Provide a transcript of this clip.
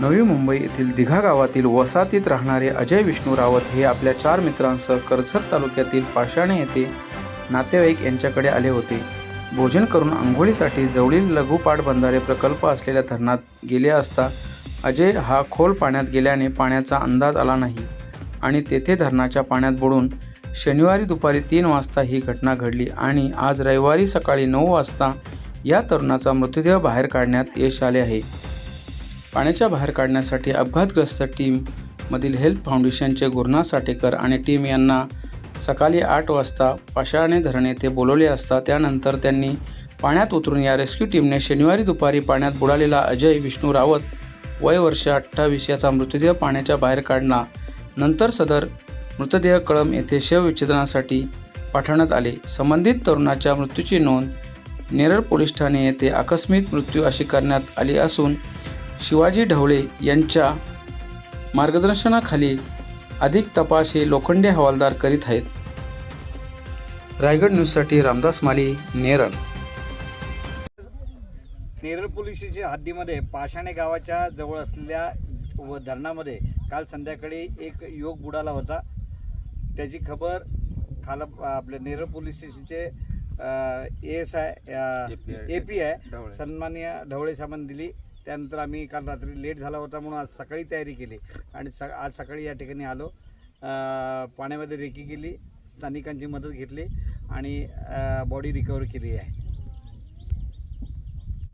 नवी मुंबई येथील दिघा गावातील वसाहतीत राहणारे अजय विष्णू रावत हे आपल्या चार मित्रांसह कर्जत तालुक्यातील पाषाणे येथे नातेवाईक यांच्याकडे आले होते. भोजन करून आंघोळीसाठी जवळील लघुपाट बंधारे प्रकल्प असलेल्या धरणात गेले असता अजय हा खोल पाण्यात गेल्याने पाण्याचा अंदाज आला नाही आणि तेथे धरणाच्या पाण्यात बुडून शनिवारी दुपारी तीन वाजता ही घटना घडली आणि आज रविवारी सकाळी नऊ वाजता या तरुणाचा मृतदेह बाहेर काढण्यात यश आले आहे. पाण्याच्या बाहेर काढण्यासाठी अपघातग्रस्त टीममधील हेल्प फाउंडेशनचे गुरुनाथ साटेकर आणि टीम यांना सकाळी आठ वाजता पाषाणे धरण येथे बोलवले असता त्यानंतर त्यांनी पाण्यात उतरून या रेस्क्यू टीमने शनिवारी दुपारी पाण्यात बुडालेला अजय विष्णू रावत वय वर्ष अठ्ठावीस याचा मृतदेह पाण्याच्या बाहेर काढला. नंतर सदर मृतदेह कळम येथे शवविच्छेदनासाठी पाठवण्यात आले. संबंधित तरुणाच्या मृत्यूची नोंद नेरळ पोलीस ठाणे येथे आकस्मिक मृत्यू अशी करण्यात आली असून शिवाजी ढवळे यांच्या मार्गदर्शनाखाली अधिक तपास हे लोखंडे हवालदार करीत आहेत. रायगड न्यूजसाठी रामदास माली नेरळ नेरळ पोलीस स्टेशनच्या हद्दीमध्ये पाषाणे गावाच्या जवळ असलेल्या व धरणामध्ये काल संध्याकाळी एक युवक बुडाला होता. त्याची खबर खाल आपल्या नेरळ पोलीस स्टेशनचे A S I A P I सन्मान्य ढवळे साहेबांनी दिली. त्यानंतर आम्ही काल रात्री लेट झाला होता म्हणून आज सकाळी तयारी केली. आणि स आज सकाळी या ठिकाणी आलो. पाण्यामध्ये रेकी केली. स्थानिकांची मदत घेतली. आणि बॉडी रिकवर केली आहे.